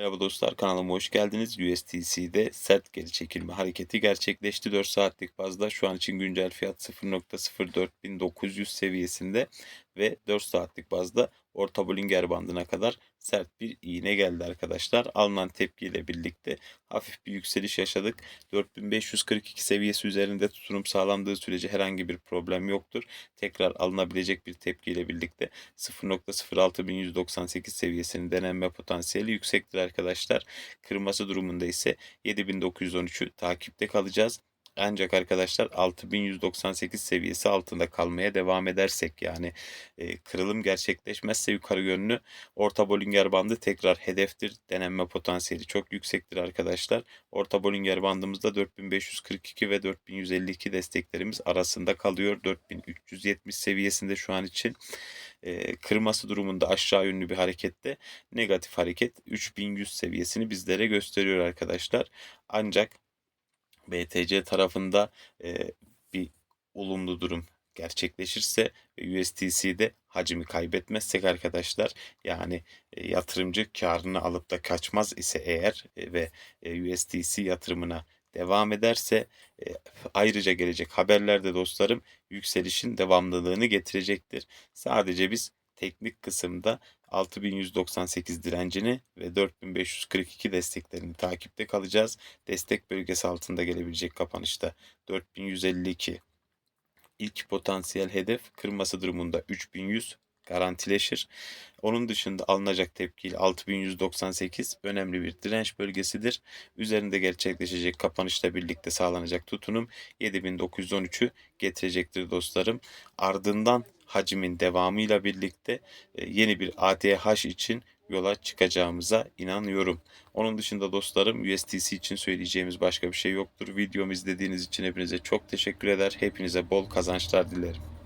Merhaba dostlar kanalıma hoş geldiniz. USDC'de sert geri çekilme hareketi gerçekleşti 4 saatlik bazda. Şu an için güncel fiyat 0.04900 seviyesinde ve 4 saatlik bazda orta Bollinger bandına kadar sert bir iğne geldi arkadaşlar. Alınan tepkiyle birlikte hafif bir yükseliş yaşadık. 4542 seviyesi üzerinde tutunum sağlandığı sürece herhangi bir problem yoktur. Tekrar alınabilecek bir tepkiyle birlikte 0.06198 seviyesinin denenme potansiyeli yüksektir arkadaşlar. Kırması durumunda ise 7913'ü takipte kalacağız. Ancak arkadaşlar 6198 seviyesi altında kalmaya devam edersek yani e, kırılım gerçekleşmezse yukarı yönlü orta Bollinger bandı tekrar hedeftir. Denenme potansiyeli çok yüksektir arkadaşlar. Orta Bollinger bandımızda 4542 ve 4152 desteklerimiz arasında kalıyor. 4370 seviyesinde şu an için e, kırması durumunda aşağı yönlü bir harekette negatif hareket 3100 seviyesini bizlere gösteriyor arkadaşlar. Ancak BTC tarafında e, bir olumlu durum gerçekleşirse ve USDC'de hacmi kaybetmezsek arkadaşlar yani e, yatırımcı karını alıp da kaçmaz ise eğer e, ve e, USDC yatırımına devam ederse e, ayrıca gelecek haberlerde dostlarım yükselişin devamlılığını getirecektir. Sadece biz teknik kısımda 6198 direncini ve 4542 desteklerini takipte kalacağız. Destek bölgesi altında gelebilecek kapanışta 4152 ilk potansiyel hedef kırması durumunda 3100 garantileşir. Onun dışında alınacak tepkiyle 6198 önemli bir direnç bölgesidir. Üzerinde gerçekleşecek kapanışla birlikte sağlanacak tutunum 7913'ü getirecektir dostlarım. Ardından hacimin devamıyla birlikte e, yeni bir ATH için yola çıkacağımıza inanıyorum. Onun dışında dostlarım USDC için söyleyeceğimiz başka bir şey yoktur. Videomu izlediğiniz için hepinize çok teşekkür eder. Hepinize bol kazançlar dilerim.